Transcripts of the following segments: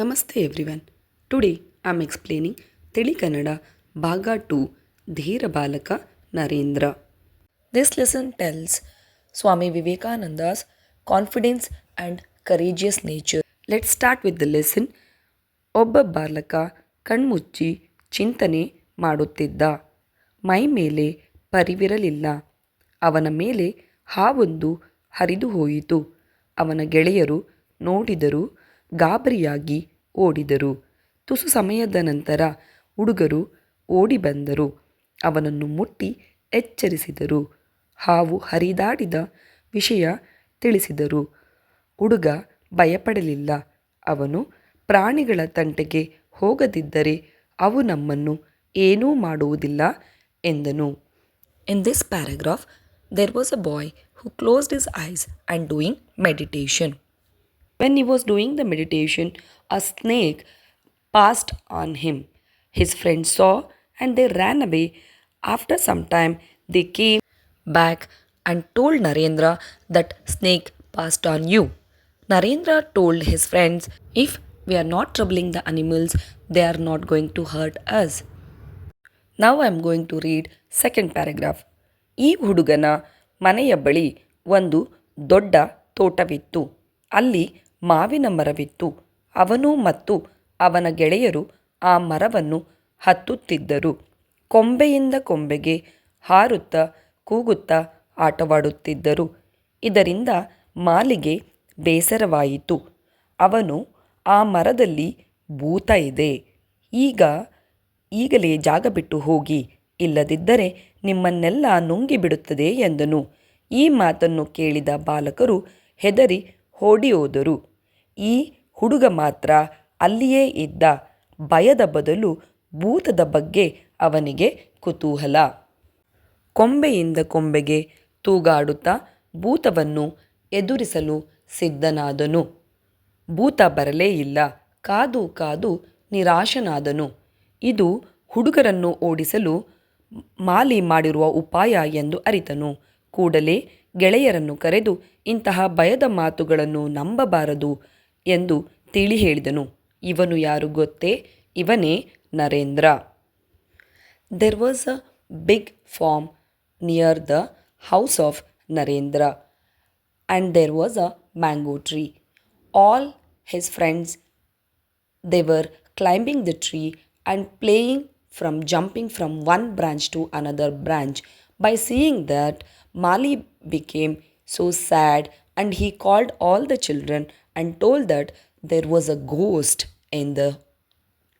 ನಮಸ್ತೆ everyone. Today I am explaining Tili Kannada ಭಾಗ two, ಧೀರ ಬಾಲಕ Narendra. This lesson tells Swami Vivekananda's confidence and courageous nature let start with the lesson ಒಬ್ಬ ಬಾಲಕ ಕಣ್ಮುಚ್ಚಿ ಚಿಂತನೆ ಮಾಡುತ್ತಿದ್ದ. ಮೈ ಮೇಲೆ ಪರಿವಿರಲಿಲ್ಲ. ಅವನ ಮೇಲೆ ಹಾವೊಂದು ಹರಿದು ಹೋಯಿತು ಅವನ ಗೆಳೆಯರು ನೋಡಿದರು ಗಾಬರಿಯಾಗಿ ಓಡಿದರು. ತುಸು ಸಮಯದ ನಂತರ ಹುಡುಗರು ಓಡಿ ಬಂದರು. ಅವನನ್ನು ಮುಟ್ಟಿ ಎಚ್ಚರಿಸಿದರು. ಹಾವು ಹರಿದಾಡಿದ ವಿಷಯ ತಿಳಿಸಿದರು. ಹುಡುಗ ಭಯಪಡಲಿಲ್ಲ. ಅವನು ಪ್ರಾಣಿಗಳ ತಂಟೆಗೆ ಹೋಗದಿದ್ದರೆ ಅವು ನಮ್ಮನ್ನು ಏನೂ ಮಾಡುವುದಿಲ್ಲ ಎಂದನು. In this paragraph there was a boy who closed his eyes and doing meditation. When he was doing the meditation, a snake passed on him. His friends saw and they ran away. After some time, they came Back and told Narendra that snake passed on you. Narendra told his friends, if we are not troubling the animals, they are not going to hurt us. Now I am going to read second paragraph. ಈ ಹುಡುಗನ ಮನೆಯ ಬಳಿ ಒಂದು ದೊಡ್ಡ ತೋಟವಿತ್ತು ಅಲ್ಲಿ ಮಾವಿನ ಮರವಿತ್ತು. ಅವನು ಮತ್ತು ಅವನ ಗೆಳೆಯರು ಆ ಮರವನ್ನು ಹತ್ತುತ್ತಿದ್ದರು. ಕೊಂಬೆಯಿಂದ ಕೊಂಬೆಗೆ ಹಾರುತ್ತಾ ಕೂಗುತ್ತಾ ಆಟವಾಡುತ್ತಿದ್ದರು. ಇದರಿಂದ ಮಾಲಿಗೆ ಬೇಸರವಾಯಿತು. ಅವನು, ಆ ಮರದಲ್ಲಿ ಭೂತ ಇದೆ. ಈಗ, ಈಗಲೇ ಜಾಗ ಬಿಟ್ಟು ಹೋಗಿ. ಇಲ್ಲದಿದ್ದರೆ ನಿಮ್ಮನ್ನೆಲ್ಲ ನುಂಗಿಬಿಡುತ್ತದೆ ಎಂದನು. ಈ ಮಾತನ್ನು ಕೇಳಿದ ಬಾಲಕರು ಹೆದರಿ ಓಡಿ ಹೋದರು ಈ ಹುಡುಗ ಮಾತ್ರ ಅಲ್ಲಿಯೇ ಇದ್ದ. ಭಯದ ಬದಲು ಭೂತದ ಬಗ್ಗೆ ಅವನಿಗೆ ಕುತೂಹಲ. ಕೊಂಬೆಯಿಂದ ಕೊಂಬೆಗೆ ತೂಗಾಡುತ್ತಾ ಭೂತವನ್ನು ಎದುರಿಸಲು ಸಿದ್ಧನಾದನು. ಭೂತ ಬರಲೇ ಇಲ್ಲ. ಕಾದು ಕಾದು ನಿರಾಶನಾದನು. ಇದು ಹುಡುಗರನ್ನು ಓಡಿಸಲು ಮಾಲಿ ಮಾಡಿರುವ ಉಪಾಯ ಎಂದು ಅರಿತನು. ಕೂಡಲೇ ಗೆಳೆಯರನ್ನು ಕರೆದು ಇಂತಹ ಭಯದ ಮಾತುಗಳನ್ನು ನಂಬಬಾರದು. ಎಂದು ತಿಳಿ ಹೇಳಿದನು ಇವನು ಯಾರು ಗೊತ್ತೇ ಇವನೇ Narendra There was a big farm near the house of Narendra, and there was a mango tree. All his friends they were climbing the tree and playing from jumping from one branch to another branch. By seeing that, Mali became so sad and he called all the children and told that there was a ghost in the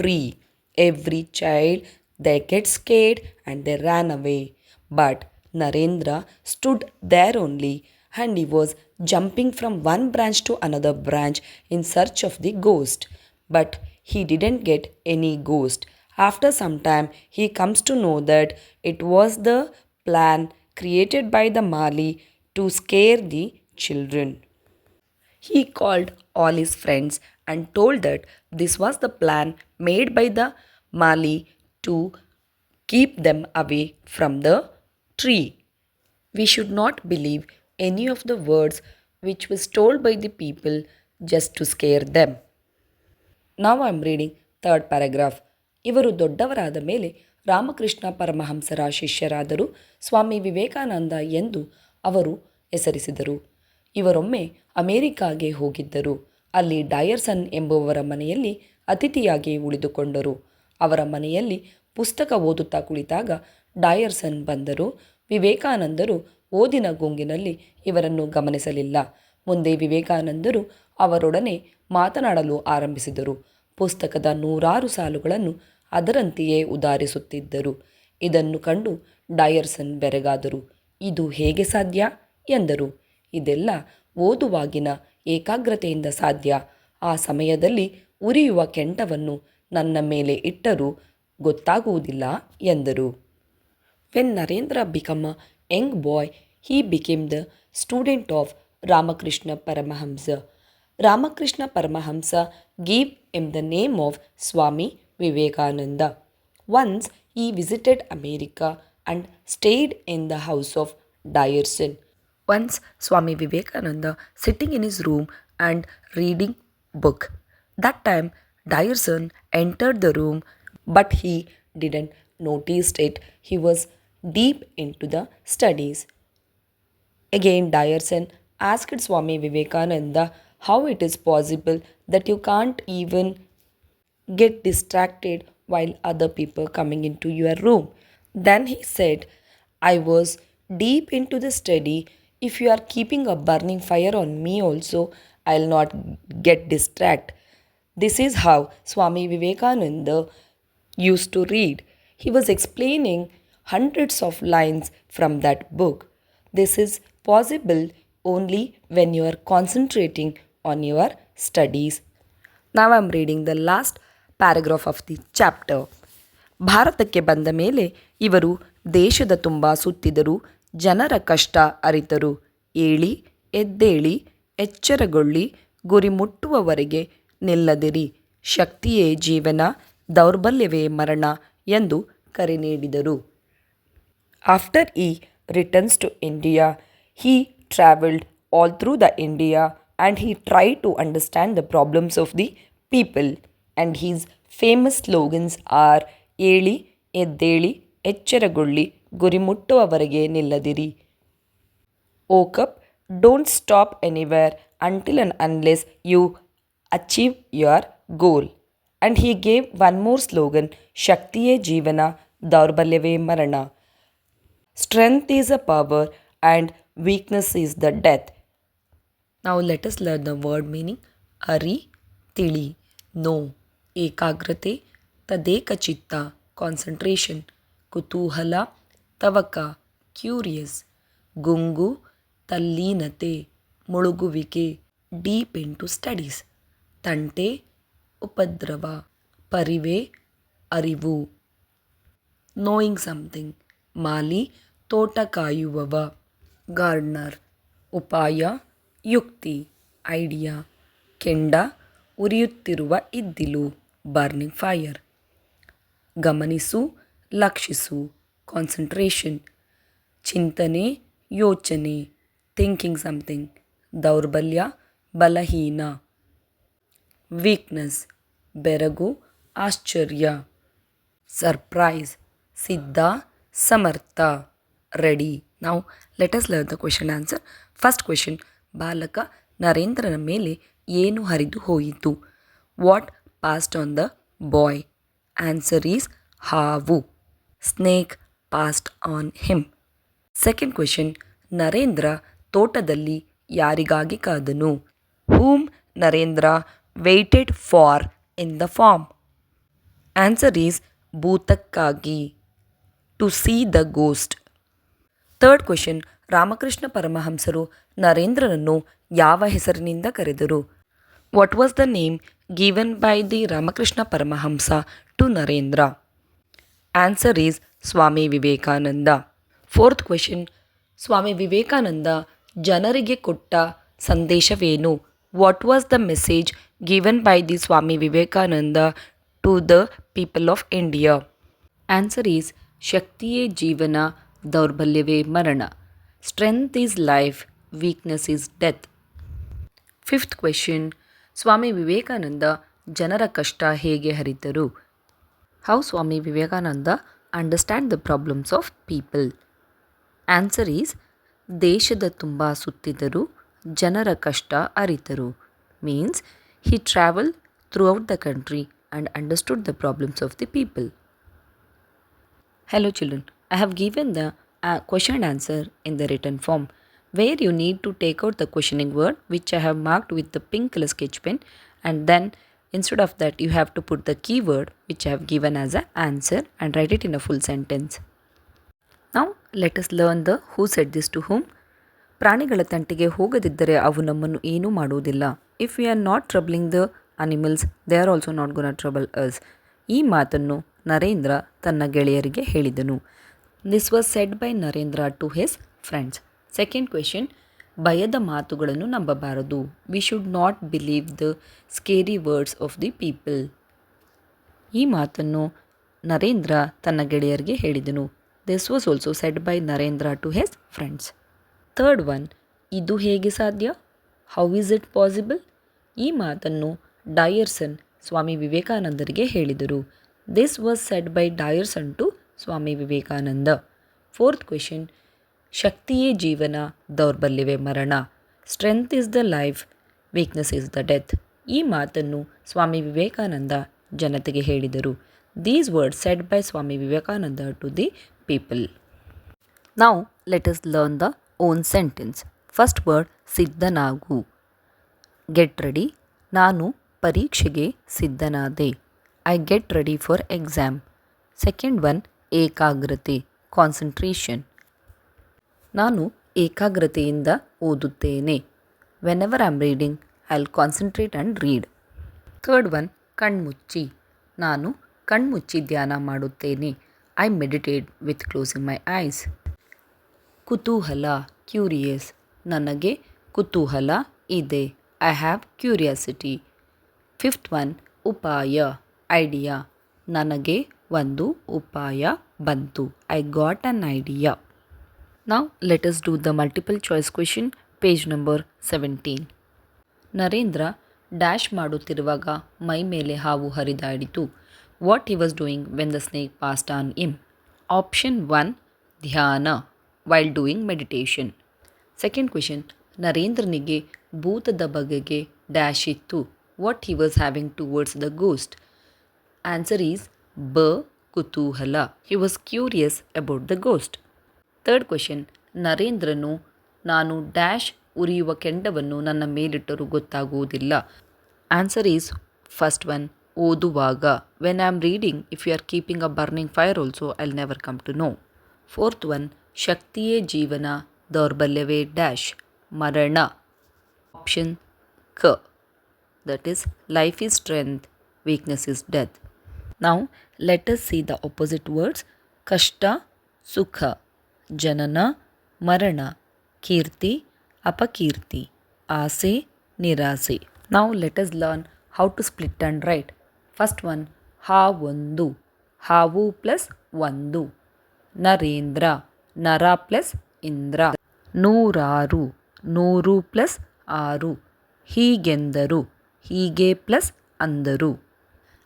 tree. Every child they get scared and they ran away. But Narendra stood there only and he was jumping from one branch to another branch in search of the ghost. But he didn't get any ghost. After some time, he comes to know that it was the plan created by the Mali to scare the children. He called all his friends and told that this was the plan made by the Mali to keep them away from the tree. We should not believe any of the words which was told by the people just to scare them. Now I am reading third paragraph. ಇವರು ದೊಡ್ಡವರಾದ ಮೇಲೆ ರಾಮಕೃಷ್ಣ ಪರಮಹಂಸರ ಶಿಷ್ಯರಾದರು ಸ್ವಾಮಿ ವಿವೇಕಾನಂದ ಎಂದು ಅವರು ಹೆಸರಿಸಿದರು ಇವರೊಮ್ಮೆ ಅಮೆರಿಕಾಗೆ ಹೋಗಿದ್ದರು. ಅಲ್ಲಿ ಡಾಯರ್ಸನ್ ಎಂಬುವರ ಮನೆಯಲ್ಲಿ ಅತಿಥಿಯಾಗಿ ಉಳಿದುಕೊಂಡರು. ಅವರ ಮನೆಯಲ್ಲಿ ಪುಸ್ತಕ ಓದುತ್ತಾ ಕುಳಿತಾಗ ಡಾಯರ್ಸನ್ ಬಂದರು. ವಿವೇಕಾನಂದರು ಓದಿನ ಗುಂಗಿನಲ್ಲಿ ಇವರನ್ನು ಗಮನಿಸಲಿಲ್ಲ. ಮುಂದೆ ವಿವೇಕಾನಂದರು ಅವರೊಡನೆ ಮಾತನಾಡಲು ಆರಂಭಿಸಿದರು. ಪುಸ್ತಕದ ನೂರಾರು ಸಾಲುಗಳನ್ನು ಅದರಂತೆಯೇ ಉದಾರಿಸುತ್ತಿದ್ದರು. ಇದನ್ನು ಕಂಡು ಡಾಯರ್ಸನ್ ಬೆರಗಾದರು. ಇದು ಹೇಗೆ ಸಾಧ್ಯ? ಎಂದರು. ಇದೆಲ್ಲ ಓದುವಾಗಿನ ಏಕಾಗ್ರತೆಯಿಂದ ಸಾಧ್ಯ. ಆ ಸಮಯದಲ್ಲಿ ಉರಿಯುವ ಕೆಂಟವನ್ನು ನನ್ನ ಮೇಲೆ ಇಟ್ಟರೂ ಗೊತ್ತಾಗುವುದಿಲ್ಲ ಎಂದರು. When Narendra become young boy he he the student of Ramakrishna Paramahamsa Ramakrishna Paramahamsa Paramahamsa M the name of Swami Vivekananda once Once visited America America stayed in the house of Dyerson. Once Swami Vivekananda sitting in his room and reading book. That time, Dyerson entered the room, but he didn't notice it. He was deep into the studies. Again, Dyerson asked Swami Vivekananda how it is possible that you can't even get distracted while other people coming into your room. Then he said, I was deep into the study. If you are keeping a burning fire on me also, I'll not get distracted. This is how Swami Vivekananda used to read. He was explaining hundreds of lines from that book. This is possible only when you are concentrating on your studies. Now I'm reading the last paragraph of the chapter. ಭಾರತಕ್ಕೆ ಬಂದ ಮೇಲೆ ಇವರು ದೇಶದ ತುಂಬ ಸುತ್ತಿದರು ಜನರ ಕಷ್ಟ ಅರಿತರು. ಏಳಿ, ಎದ್ದೇಳಿ, ಎಚ್ಚರಗೊಳ್ಳಿ ಗುರಿ ಮುಟ್ಟುವವರೆಗೆ ನಿಲ್ಲದಿರಿ. ಶಕ್ತಿಯೇ ಜೀವನ, ದೌರ್ಬಲ್ಯವೇ ಮರಣ ಎಂದು ಕರೆ ನೀಡಿದರು. After he returns to India, he travelled all through the India and he try to understand the problems of the people and his famous slogans are ಏಳಿ, ಎದ್ದೇಳಿ, ಎಚ್ಚರಗೊಳ್ಳಿ ಗುರಿ ಮುಟ್ಟುವವರೆಗೆ ನಿಲ್ಲದಿರಿ wake up don't stop anywhere until un unless you achieve your goal. And he gave one more slogan, ಶಕ್ತಿಯೇ ಜೀವನ, ದೌರ್ಬಲ್ಯವೇ ಮರಣ. Strength is a power and weakness is the death. ನಾವು let's learn the word meaning, ಅರಿ, ತಿಳಿ, know, ಏಕಾಗ್ರತೆ, ತದೇಕ ಚಿತ್ತ, concentration, ಕುತೂಹಲ ತವಕ, ಕ್ಯೂರಿಯಸ್, ಗುಂಗು, ತಲ್ಲೀನತೆ, ಮುಳುಗುವಿಕೆ, ಡೀಪ್ ಇಂಟು ಸ್ಟಡೀಸ್, ತಂಟೆ, ಉಪದ್ರವ, ಪರಿವೆ, ಅರಿವು. ನೋಯಿಂಗ್ ಸಮಥಿಂಗ್, ಮಾಲಿ, ತೋಟ ಕಾಯುವವ, ಗಾರ್ಡ್ನರ್, ಉಪಾಯ, ಯುಕ್ತಿ, ಐಡಿಯಾ, ಕೆಂಡ, ಉರಿಯುತ್ತಿರುವ ಇದ್ದಿಲು, ಬರ್ನಿಂಗ್ ಫೈರ್ ಗಮನಿಸು, ಲಕ್ಷಿಸು. ಕಾನ್ಸಂಟ್ರೇಷನ್ ಚಿಂತನೆ, ಯೋಚನೆ ಥಿಂಕಿಂಗ್ ಸಮಥಿಂಗ್ ದೌರ್ಬಲ್ಯ, ಬಲಹೀನ ವೀಕ್ನೆಸ್ ಬೆರಗು, ಆಶ್ಚರ್ಯ ಸರ್ಪ್ರೈಸ್ ಸಿದ್ಧ, ಸಮರ್ಥ ರೆಡಿ ನಾವು let's learn the question answer first question ಬಾಲಕ ನರೇಂದ್ರನ ಮೇಲೆ ಏನು ಹರಿದು ಹೋಯಿತು? What passed on the boy answer is ಹಾವು. Snake passed on him second question Narendra ತೋಟದಲ್ಲಿ ಯಾರಿಗಾಗಿ ಕಾದನು? Whom Narendra waited for in the farm answer is ಭೂತಕ್ಕಾಗಿ to see the ghost third question Ramakrishna ಪರಮಹಂಸರು ನರೇಂದ್ರನನ್ನು ಯಾವ ಹೆಸರಿನಿಂದ ಕರೆದರು? What was the name given by the Ramakrishna Paramahamsa to Narendra answer is Swami Vivekananda. Fourth question Swami Vivekananda, ಜನರಿಗೆ ಕೊಟ್ಟ ಸಂದೇಶವೇನು? What was the message given by the Swami Vivekananda to the people of India answer is ಶಕ್ತಿಯೇ ಜೀವನ, ದೌರ್ಬಲ್ಯವೇ ಮರಣ. Strength is life weakness is death fifth question Swami Vivekananda, ಜನರ ಕಷ್ಟ ಹೇಗೆ ಹರಿತರು? How Swami Vivekananda understand the problems of people answer is ದೇಶದ ತುಂಬ ಸುತ್ತಿದರು ಜನರ ಕಷ್ಟ ಅರಿತರು means he travel throughout the country and understood the problems of the people Hello children, I have given the uh, question and answer in the written form where you need to take out the questioning word which I have marked with the pink color sketch pen and then instead of that you have to put the keyword which I have given as an answer and write it in a full sentence. Now let us learn the who said this to whom. ಪ್ರಾಣಿಗಳ ತಂಟೆಗೆ ಹೋಗದಿದ್ದರೆ ಅವು ನಮ್ಮನ್ನು ಏನೂ ಮಾಡುವುದಿಲ್ಲ if we are not troubling the animals they are also not gonna trouble us ಈ ಮಾತನ್ನು ನರೇಂದ್ರ ತನ್ನ ಗೆಳೆಯರಿಗೆ ಹೇಳಿದನು this was said by Narendra to his friends second question ಭಯದ ಮಾತುಗಳನ್ನು ನಂಬಬಾರದು. We should not believe the scary words of the people ಈ ಮಾತನ್ನು ನರೇಂದ್ರ ತನ್ನ ಗೆಳೆಯರಿಗೆ ಹೇಳಿದನು. This was also said by Narendra to his friends third one ಇದು ಹೇಗೆ ಸಾಧ್ಯ? ಹೌ ಈಸ್ ಇಟ್ ಪಾಸಿಬಲ್ ಈ ಮಾತನ್ನು ಡಯರ್ಸನ್ ಸ್ವಾಮಿ ವಿವೇಕಾನಂದರಿಗೆ ಹೇಳಿದರು. This was said by Dyerson to Swami Vivekananda. Fourth question ಶಕ್ತಿಯೇ ಜೀವನ, ದೌರ್ಬಲ್ಯವೇ ಮರಣ. Strength is the life weakness is the death ಈ ಮಾತನ್ನು ಸ್ವಾಮಿ ವಿವೇಕಾನಂದ ಜನತೆಗೆ ಹೇಳಿದರು. These word said by Swami Vivekananda to the people ನಾವು let us learn the own sentence first word ಸಿದ್ಧನಾಗು. Get ready ನಾನು ಪರೀಕ್ಷೆಗೆ ಸಿದ್ಧನಾದೆ. I get ready for exam second one ಏಕಾಗ್ರತೆ. Concentration ನಾನು ಏಕಾಗ್ರತೆಯಿಂದ ಓದುತ್ತೇನೆ. Whenever am reading I will concentrate and read third one ಕಣ್ಮುಚ್ಚಿ. ನಾನು ಕಣ್ಮುಚ್ಚಿ ಧ್ಯಾನ ಮಾಡುತ್ತೇನೆ. I meditate with closing my eyes ಕುತೂಹಲ ಕ್ಯೂರಿಯಸ್ ನನಗೆ ಕುತೂಹಲ ಇದೆ. I have curiosity fifth one ಉಪಾಯ ಐಡಿಯಾ ನನಗೆ ಒಂದು ಉಪಾಯ ಬಂತು. ಐ ಗಾಟ್ ಅನ್ ಐಡಿಯಾ ನಾವು let us do the multiple choice question page number seventeen Narendra dash ಮಾಡುತ್ತಿರುವಾಗ ಮೈ ಮೇಲೆ ಹಾವು ಹರಿದಾಡಿತು. What he was doing when the snake passed on him option one ಧ್ಯಾನ while doing meditation second question ನರೇಂದ್ರನಿಗೆ ಭೂತದ ಬಗೆಗೆ dash ಇತ್ತು what he was having towards the ghost answer is ಬ ಕುತೂಹಲ he was curious about the ghost third question ನರೇಂದ್ರನು ನಾನು dash ಉರಿಯುವ ಕೆಂಡವನ್ನು ನನ್ನ ಮೇಲಿಟ್ಟರೂ ಗೊತ್ತಾಗುವುದಿಲ್ಲ. ಆನ್ಸರ್ ಈಸ್ ಫಸ್ಟ್ ಒನ್ ಓದುವಾಗ. When I am reading if you are keeping a burning fire also I never come to know fourth one ಶಕ್ತಿಯೇ ಜೀವನ, ದೌರ್ಬಲ್ಯವೇ ಡ್ಯಾಶ್ ಮರಣ. ಆಪ್ಷನ್ ಕ. That is life is strength weakness is death ನಾವು let see the the words ಕಷ್ಟ kashta ಜನನ, ಮರಣ, ಕೀರ್ತಿ, ಅಪಕೀರ್ತಿ, ಆಸೆ, ನಿರಾಸೆ. ನಾವು let us learn how to split and write first one ಹಾ ಒಂದು. ಹಾವು ಪ್ಲಸ್ ಒಂದು. ನರೇಂದ್ರ, ನರ ಪ್ಲಸ್ ಇಂದ್ರ. ನೂರಾರು, ನೂರು ಪ್ಲಸ್ ಆರು. ಹೀಗೆಂದರು, ಹೀಗೆ ಪ್ಲಸ್ ಅಂದರು.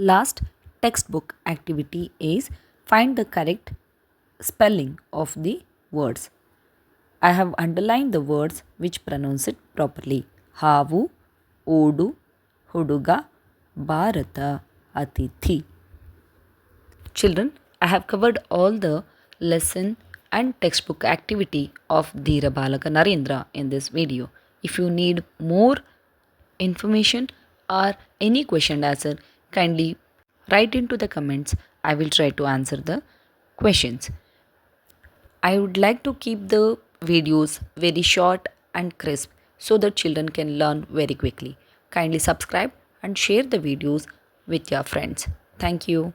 Last textbook activity is find the correct spelling of the words I have underline the words which pronounce it properly ಹಾವು ಓಡು ಹುಡುಗ ಭಾರತ ಅತಿಥಿ Children, I have covered all the lesson and textbook activity of Dheera Balaka Narendra in this video. If you need more information or any question answer, kindly write into the comments. I will try to answer the questions. I would like to keep the videos very short and crisp so that children can learn very quickly. Kindly subscribe and share the videos with your friends. Thank you.